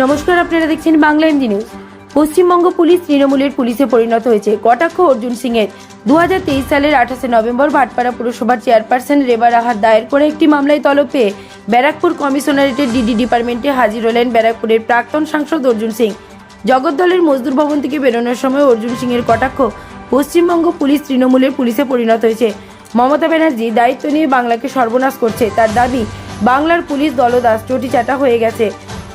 নমস্কার, আপনারা দেখছেন Bangla MD news. Paschimbanga police তৃণমূলের পুলিশে পরিণত হয়েছে কটাক্ষ অর্জুন সিং এর দু হাজার তেইশ সালের আঠাশে নভেম্বর ভাটপাড়া পুরসভার চেয়ারপারসন রেবা রাহাত দায়ের করে একটি মামলায় তলব পেয়ে ব্যারাকপুর কমিশনারেটের ডিডি ডিপার্টমেন্টে হাজির হলেন ব্যারাকপুরের প্রাক্তন সাংসদ অর্জুন সিং। জগদ্দলের মজদুর ভবন থেকে বেরোনোর সময় অর্জুন সিং এর কটাক্ষ পশ্চিমবঙ্গ পুলিশ তৃণমূলের পুলিশে পরিণত হয়েছে। মমতা ব্যানার্জি দায়িত্ব নিয়ে বাংলাকে সর্বনাশ করছে। তার দাবি, বাংলার পুলিশ দলদাস চটিচাটা হয়ে গেছে।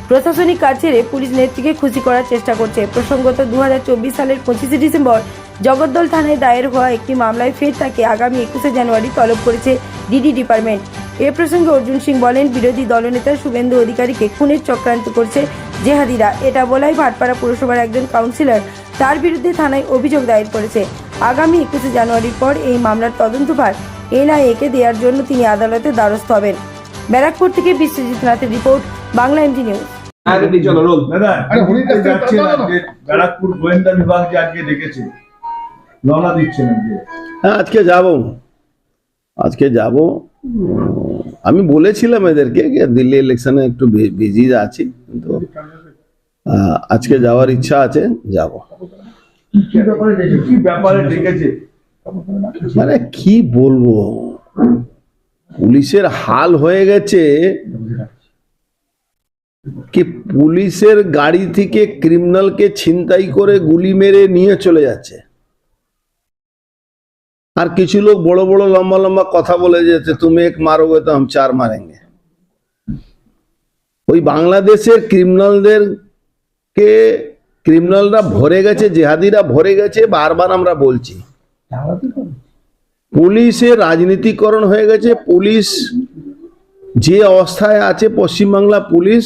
প্রশাসনিক কাজ ছেড়ে পুলিশ নেত্রীকে খুশি করার চেষ্টা করছে। প্রসঙ্গত দু হাজার চব্বিশ সালের পঁচিশে ডিসেম্বর জগদ্দল থানায় দায়ের হওয়া একটি মামলায় ফের তাকে আগামী একুশে জানুয়ারি তলব করেছে ডিডি ডিপার্টমেন্ট। এ প্রসঙ্গে অর্জুন সিং বলেন, বিরোধী দলনেতা শুভেন্দু অধিকারীকে খুনের চক্রান্ত করছে জেহাদিরা। এটা বলাই ভাটপাড়া পুরসভার একজন কাউন্সিলর। তার বিরুদ্ধে থানায় অভিযোগ দায়ের করেছে। আগামী একুশে জানুয়ারির পর এই মামলার তদন্তভার এনআইএকে দেওয়ার জন্য তিনি আদালতে দ্বারস্থ হবেন। ব্যারাকপুর থেকে বিশ্বজিৎ নাথের রিপোর্ট, বাংলা এমডি নিউজ। চলো রোল। দাদা আরে হরিণ ঘুরতে কাছে যাচ্ছেন আজকে ব্যারাকপুর গোয়েন্দা বিভাগ যে আজকে ডেকেছে। রওনা দিচ্ছেন হ্যাঁ আজকে যাব। আজকে যাব। আমি বলেছিলাম এদেরকে যে দিল্লি ইলেকশনে একটু বিজি আছি কিন্তু আহ, আজকে যাওয়ার ইচ্ছা আছে যাব। কি ব্যাপারে ডেকেছে? মানে কি বলব? পুলিশের হাল হয়ে গেছে। কি পুলিশের গাড়ি থেকে ক্রিমিনালকে ছিনতাই করে গুলি মেরে নিয়ে চলে যাচ্ছে? আর কিছু লোক বড় বড় লম্বা লম্বা কথা বলে যেতে তুমি এক মারোগে তো हम চার মারেঙ্গে। ওই বাংলাদেশের ক্রিমিনালদের কে ক্রিমিনালরা ভরে গেছে জেহাদিরা ভরে গেছে বারবার আমরা বলছি। পুলিশের রাজনীতিকরণ হয়ে গেছে পুলিশ যে অবস্থায় আছে পশ্চিমবাংলা পুলিশ,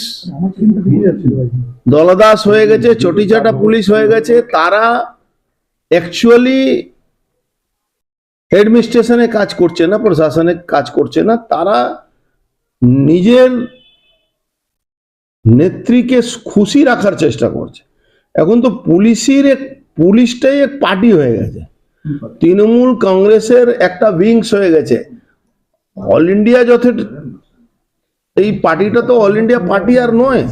দলদাস হয়ে গেছে, চটিচাটা পুলিশ হয়ে গেছে, তারা অ্যাকচুয়ালি অ্যাডমিনিস্ট্রেশনে কাজ করছে না, প্রশাসনে কাজ করছে না, তারা নিজের নেত্রীকে খুশি রাখার চেষ্টা করছে। এখন তো পুলিশের এক, পুলিশটাই এক পার্টি হয়ে গেছে। তৃণমূল কংগ্রেসের একটা উইংস হয়ে গেছে। অল ইন্ডিয়া যত এই পার্টিটা তো অল ইন্ডিয়া পার্টি আর নয়।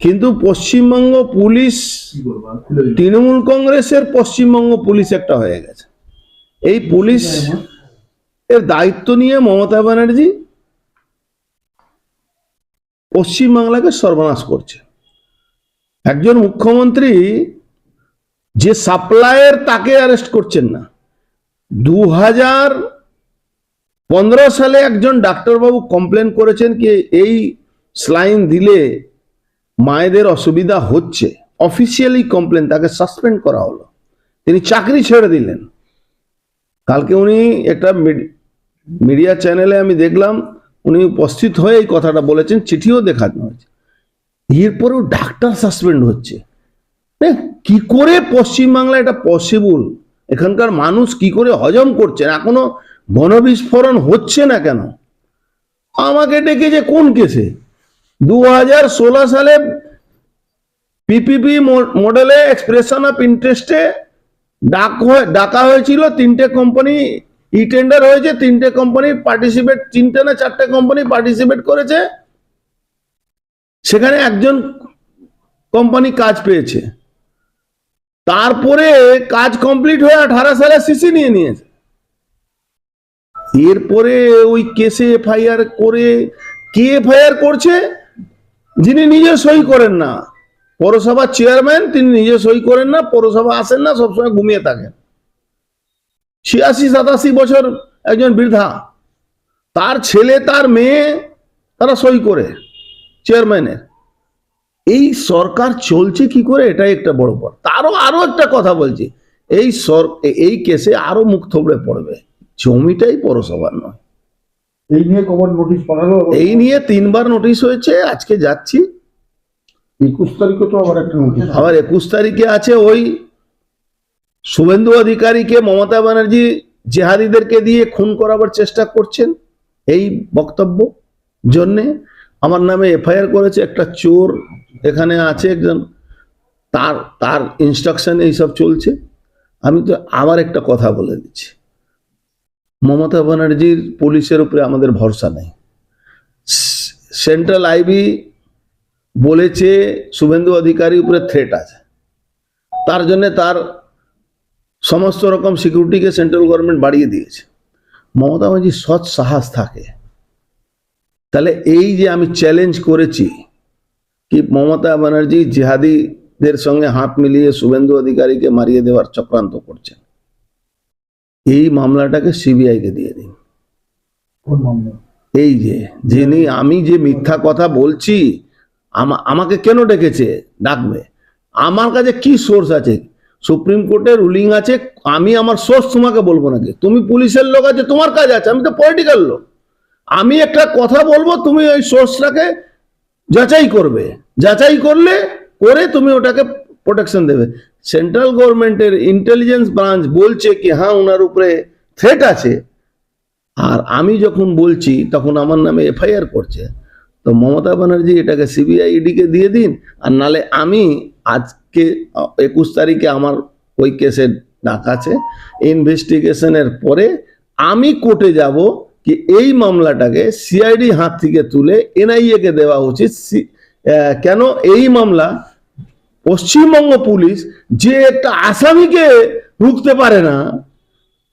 কিন্তু পশ্চিমবঙ্গ পুলিশ, তৃণমূল কংগ্রেসের পশ্চিমবঙ্গ পুলিশ একটা হয়ে গেছে। এই পুলিশ এর দায়িত্ব নিয়ে মমতা ব্যানার্জি পশ্চিমবাংলাকে সর্বনাশ করছে। একজন মুখ্যমন্ত্রী যে সাপ্লায়ার তাকে অ্যারেস্ট করছেন না। দু হাজার পনেরো সালে একজন ডাক্তারবাবু কমপ্লেন করেছেন কি, এই স্লাইন দিলে মায়েদের অসুবিধা হচ্ছে। অফিসিয়ালি কমপ্লেন তাকে সাসপেন্ড করা হলো। তিনি চাকরি ছেড়ে দিলেন। কালকে উনি একটা মিডিয়া চ্যানেলে আমি দেখলাম, উনি উপস্থিত হয়ে এই কথাটা বলেছেন, চিঠিও দেখানো হয়েছে। এরপরেও ডাক্তার সাসপেন্ড হচ্ছে। কি করে পশ্চিমবাংলা এটা পসিবল এখানকার মানুষ কি করে হজম করছেন এখনও গণবিস্ফোরণ হচ্ছে না কেন? আমাকে ডেকেছে কোন কেসে? দু হাজার ষোলো সালে পিপিপি মডেলে এক্সপ্রেশন অফ ইন্টারেস্টে ডাক ডাকা হয়েছিল, তিনটে কোম্পানি ই টেন্ডার হয়েছে, তিনটে কোম্পানি পার্টিসিপেট তিনটে না চারটে কোম্পানি পার্টিসিপেট করেছে। সেখানে একজন কোম্পানি কাজ পেয়েছে। তারপরে কাজ কমপ্লিট হয়ে আঠারো সালে সিসি নিয়ে নিয়েছে। এরপরে ওই কেসে এফআইআর করে কে এফআইআর করছে? যিনি নিজে সই করেন না। পৌরসভার চেয়ারম্যান, তিনি নিজে সই করেন না, পৌরসভা আসেন না, সবসময় ঘুমিয়ে থাকেন। ছিয়াশি, সাতাশি বছর একজন বৃদ্ধা, তার ছেলে, তার মেয়ে, তারা সই করে চেয়ারম্যানের। এই সরকার চলছে কি করে? এটাই একটা বড় পর তারও আরও একটা কথা বলছি। এই সর, এই কেসে আরও মুখ থবড়ে পড়বে। জমিটাই পৌরসভার নয়। এই নিয়ে কবার নোটিশ পাঠালো? এই নিয়ে তিনবার নোটিশ হয়েছে আজকে যাচ্ছি। একুশ তারিখে তো আবার একটা নোটিশ আবার একুশ তারিখে আছে ওই শুভেন্দু অধিকারীকে মমতা ব্যানার্জি জেহাদিদেরকে দিয়ে খুন করাবার চেষ্টা করছেন এই বক্তব্য জন্যে। আমার নামে এফআইআর করেছে একটা চোর এখানে আছে একজন তার তার ইনস্ট্রাকশন এইসব চলছে। আমি তো আবার একটা কথা বলে দিচ্ছি। মমতা ব্যানার্জির পুলিশের উপরে আমাদের ভরসা নেই। সেন্ট্রাল আইবি বলেছে শুভেন্দু অধিকারী উপরে থ্রেট আছে। তার জন্য তার সমস্ত রকম সিকিউরিটিকে সেন্ট্রাল গভর্নমেন্ট বাড়িয়ে দিয়েছে। মমতা ব্যানার্জি সৎ সাহস থাকে। তাহলে এই যে আমি চ্যালেঞ্জ করেছি কি মমতা ব্যানার্জি জিহাদিদের সঙ্গে হাত মিলিয়ে শুভেন্দু অধিকারীকে মারিয়ে দেওয়ার চক্রান্ত করছেন এই মামলাটাকে সিবিআইকে দিয়ে দিন। মামলা? এই যে যিনি আমি যে মিথ্যা কথা বলছি আমাকে কেন ডেকেছে? ডাকবে। আমার কাছে কি সোর্স আছে? সুপ্রিম কোর্টে রুলিং আছে আমি আমার সোর্স তোমাকে বলব নাকি? তুমি পুলিশের লোক আছে তোমার কাজ আছে আমি তো পলিটিক্যাল লোক। আমি একটা কথা বলব তুমি ওই সোর্সটাকে যাচাই করবে। যাচাই করলে করে তুমি ওটাকে প্রোটেকশন দেবে। সেন্ট্রাল গভর্নমেন্টের ইন্টেলিজেন্স ব্রাঞ্চ বলছে কি হ্যাঁ ওনার উপরে থ্রেট আছে। আর আমি যখন বলছি, তখন আমার নামে এফআইআর করছে। তো মমতা ব্যানার্জি এটাকে সিবিআই ইডিকে দিয়ে দিন, আর নালে আমি আজকে একুশ তারিখে আমার ওই কেসের ডাক আছে। ইনভেস্টিগেশনের পরে আমি কোর্টে যাব কি এই মামলাটাকে সিআইডি হাত থেকে তুলে এনআইএ কে দেওয়া উচিত। কেন এই মামলা পশ্চিমবঙ্গ পুলিশ যে একটা আসামিকে রুখতে পারে না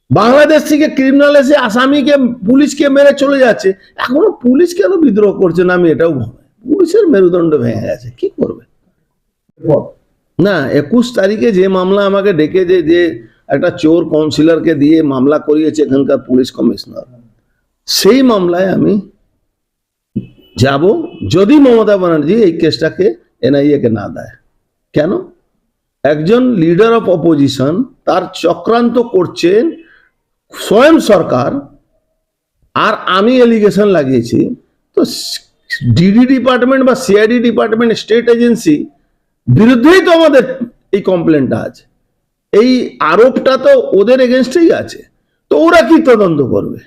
বাংলাদেশ থেকে ক্রিমিনাল এসে আসামিকে পুলিশকে মেরে চলে যাচ্ছে এখনও পুলিশ কেন বিদ্রোহ করছে না আমি এটাও ভাবি পুলিশের মেরুদণ্ড ভেঙে গেছে কি করবে? না একুশ তারিখে যে মামলা আমাকে ডেকে যে যে একটা চোর কাউন্সিলরকে দিয়ে মামলা করিয়েছে এখানকার পুলিশ কমিশনার সেই মামলায় আমি যাব যদি মমতা ব্যানার্জি এই কেসটাকে এনআইএ কে না দেয়। কেন? একজন লিডার অফ অপোজিশন তার চক্রান্ত করছেন স্বয়ং সরকার, আর আমি এলিগেশন লাগিয়েছি। তো ডিডি ডিপার্টমেন্ট বা সিআইডি ডিপার্টমেন্ট স্টেট এজেন্সি বিরুদ্ধেই তো আমাদের এই কমপ্লেনটা আছে। এই আরোপটা তো ওদের এগেনস্টেই আছে। তো ওরা কি তদন্ত করবে?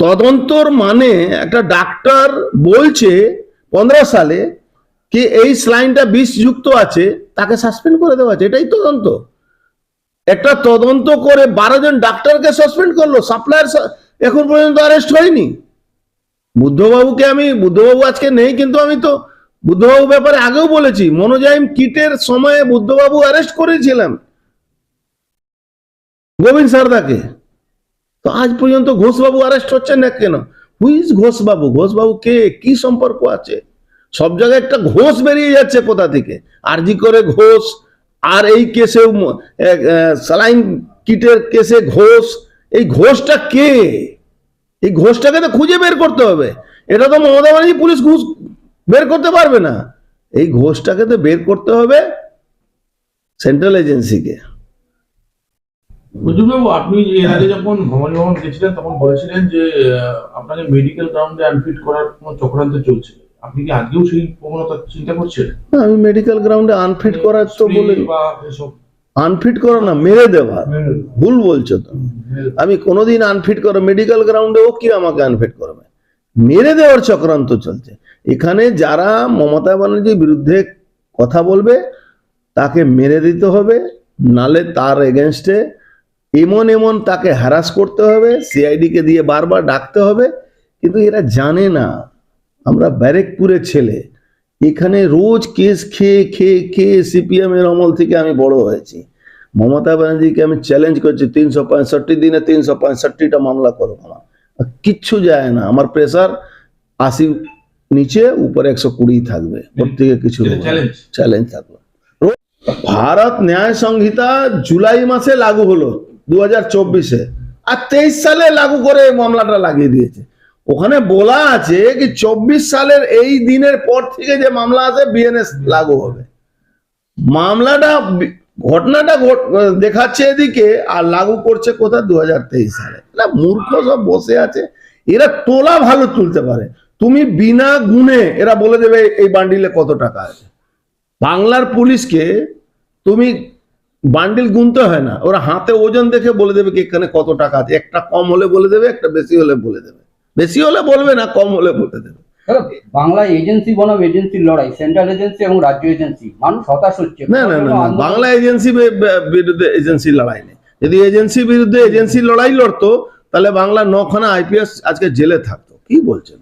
তদন্তর মানে একটা ডাক্তার বলছে, পনেরো সালে কি এই স্লাইনটা বিষযুক্ত আছে, তাকে সাসপেন্ড করে দেওয়া আছে, এটাই তদন্ত। একটা তদন্ত করে বারো জন ডাক্তারকে সাসপেন্ড করল সাপ্লায়ার এখন পর্যন্ত অ্যারেস্ট হয়নি। বুদ্ধবাবুকে আমি বুদ্ধবাবু আজকে নেই, কিন্তু আমি তো বুদ্ধবাবু ব্যাপারে আগেও বলেছি, মনোজাইম কিটের সময়ে বুদ্ধবাবু অ্যারেস্ট করেছিলাম গোবিন্দ সারদাকে। তো আজ পর্যন্ত ঘোষবাবু অ্যারেস্ট হচ্ছেন না কেন? হুইজ ঘোষবাবু? ঘোষবাবু কে? কি সম্পর্ক আছে? সব জায়গায় একটা ঘোষ বেরিয়ে যাচ্ছে কোথা থেকে? আরজি করে ঘোষ, আর এই কেসেও সালাইন কিটের কেসে ঘোষ। এই ঘোষটা কে? এই ঘোষটাকে তো খুঁজে বের করতে হবে। এটা তো মমতা ব্যানার্জি পুলিশ ঘুষ বের করতে পারবে না। এই ঘোষটাকে তো বের করতে হবে সেন্ট্রাল এজেন্সিকে। আপনি আগে যখন ভবন গেছিলেন, তখন বলেছিলেন যে আপনাকে মেডিকেল গ্রাউন্ডে আনফিট করার কোনো চক্রান্ত চলছে। আপনি কি আজকেও সেই প্রবণতা চিন্তা করছেন? না, আমি মেডিকেল গ্রাউন্ডে আনফিট করার তো বলে বা এসব আনফিট করা না মেরে দেওয়া। ভুল বলছো তো আমি কোনোদিন আনফিট করো মেডিকেল গ্রাউন্ডেও কি আমাকে আনফিট করবে? মেরে দেওয়ার চক্রান্ত চলছে। এখানে যারা মমতা ব্যানার্জির বিরুদ্ধে কথা বলবে তাকে মেরে দিতে হবে নালে তার এগেনস্টে এমন এমন তাকে হ্যারাস করতে হবে সিআইডিকে দিয়ে বারবার ডাকতে হবে কিন্তু এরা জানে না। আমরা ব্যারেকপুরের ছেলে। এখানে রোজ কেস খেয়ে খেয়ে খেয়ে সিপিএম এর অমল থেকে আমি বড় হয়েছি। মমতা ব্যানার্জিকে আমি চ্যালেঞ্জ করছি তিনশো পঁয়ষট্টি দিনে তিনশো পঁয়ষট্টিটা মামলা করো আমার কিচ্ছু যায় না। আমার প্রেসার আশি নিচে উপরে একশো কুড়ি থাকবে। ওর থেকে কিছু চ্যালেঞ্জ থাকল। ভারত ন্যায় সংহিতা জুলাই মাসে লাগু হলো দু হাজার চব্বিশে। আর তেইশ সালে লাগু করে মামলাটা লাগিয়ে দিয়েছে। ওখানে বলা আছে কি চব্বিশ সালের এই দিনের পর থেকে যে মামলা আছে বিএনএস লাগু হবে। মামলাটা, ঘটনাটা দেখাচ্ছে এদিকে আর লাগু করছে কোথা? দু হাজার তেইশ সালে। এরা মূর্খ সব বসে আছে। এরা তোলা ভালো তুলতে পারে। তুমি বিনা গুণে এরা বলে দেবে এই বান্ডিলে কত টাকা আছে। বাংলার পুলিশকে তুমি বান্ডিল গুনতে হয় না। ওরা হাতে ওজন দেখে বলে দেবে কি এখানে কত টাকা আছে। একটা কম হলে বলে দেবে, একটা বেশি হলে বলে দেবে। বেশি হলে বলবে না কম হলে বলে দেবে। বাংলা এজেন্সি বনাম এজেন্সির লড়াই সেন্ট্রাল এজেন্সি এবং রাজ্য এজেন্সি মানুষ হতাশ হচ্ছে। না না না বাংলা এজেন্সি বিরুদ্ধে এজেন্সির লড়াই নেই। যদি এজেন্সি বিরুদ্ধে এজেন্সির লড়াই লড়তো তাহলে বাংলা নখানা আইপিএস আজকে জেলে থাকতো। কি বলছেন